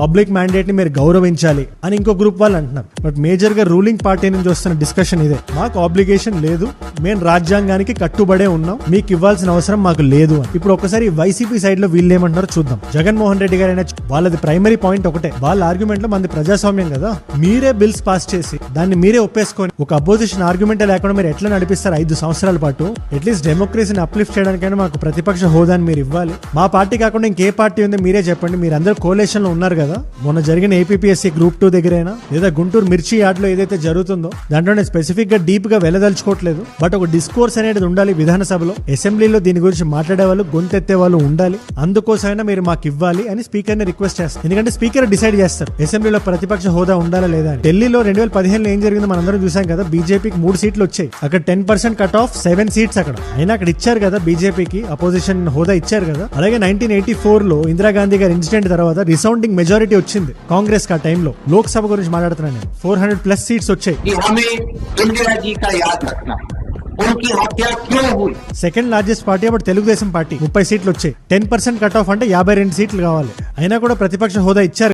Public మ్యాండేట్ని మీరు గౌరవించాలి అని ఇంకో గ్రూప్ వాళ్ళు అంటున్నారు. బట్ మేజర్గా రూలింగ్ పార్టీ నుంచి వస్తున్న డిస్కషన్ ఇదే. మాకు ఆబ్లిగేషన్ లేదు. మేము రాజ్యాంగానికి కట్టుబడే ఉన్నాం. మీకు ఇవ్వాల్సిన అవసరం మాకు లేదు అని. ఇప్పుడు ఒకసారి వైసీపీ సైడ్లో వీళ్ళు ఏమంటున్నారు చూద్దాం. జగన్మోహన్ రెడ్డి గారు అయినా వాళ్ళది ప్రైమరీ పాయింట్ ఒకటే. వాళ్ళ ఆర్గ్యుమెంట్లో మంది ప్రజాస్వామ్యం కదా. మీరే బిల్స్ పాస్ చేసి దాన్ని మీరే ఒప్పేసుకొని ఒక అపోజిషన్ ఆర్గ్యుమెంట్ లేకుండా మీరు ఎట్లా నడిపిస్తారు ఐదు సంవత్సరాల పాటు? అట్లీస్ట్ డెమోక్రసీని అప్లిఫ్ట్ చేయడానికైనా మాకు ప్రతిపక్ష హోదాని మీరు ఇవ్వాలి. మా పార్టీ కాకుండా ఇంకే పార్టీ ఉంది మీరే చెప్పండి. మీరు అందరూ కోలేషన్లో ఉన్నారు కదా? మొన్న జరిగిన ఏపీఎస్సీ గ్రూప్ టూ దగ్గరైనా? లేదా గుంటూరు మిర్చి యార్డ్లో ఏదైతే జరుగుతుందో దాంట్లో నేను స్పెసిఫిక్గా డీప్గా వెళ్ళదలుచుకోవట్లేదు బట్ ఒక డిస్కోర్స్ అనేది ఉండాలి విధానసభలో. అసెంబ్లీలో దీని గురించి మాట్లాడే వాళ్ళు గొంతెత్తే వాళ్ళు ఉండాలి. అందుకోసమైనా మీరు మాకు ఇవ్వాలి అని స్పీకర్ని రిక్వెస్ట్ చేస్తారు. ఎందుకంటే స్పీకర్ డిసైడ్ చేస్తారు. అసెంబ్లీలో ప్రతిపక్ష హోదా ఉండాలా లేదా ఢిల్లీలో రెండు వేల పదిహేనులో ఏం జరిగిందో మనందరం చూసాం కదా బీజేపీకి మూడు సీట్లు వచ్చాయి. అక్కడ ten percent cut off seven seats అక్కడ. అయినా అక్కడ ఇచ్చారు కదా బీజేపీకి అపోజిషన్ హోదా ఇచ్చారు కదా. అలాగే నైన్టీన్ ఎయిటీ ఫోర్లో ఇందిరాగాంధీ గారి ఇన్సిడెంట్ తర్వాత రిసౌండింగ్ మెజారిటీ వచ్చింది కాంగ్రెస్ ఆ టైంలో. లోక్ సభ గురించి మాట్లాడుతున్నాను నేను. ఫోర్ హండ్రెడ్ ప్లస్ సీట్స్ వచ్చాయి. సెకండ్ లార్జెస్ట్ పార్టీ అప్పుడు తెలుగుదేశం పార్టీ. ముప్పై సీట్లు వచ్చాయి. టెన్ పర్సెంట్ కట్ ఆఫ్ అంటే యాభై రెండు సీట్లు కావాలి. అయినా కూడా ప్రతిపక్ష హోదా ఇచ్చారు.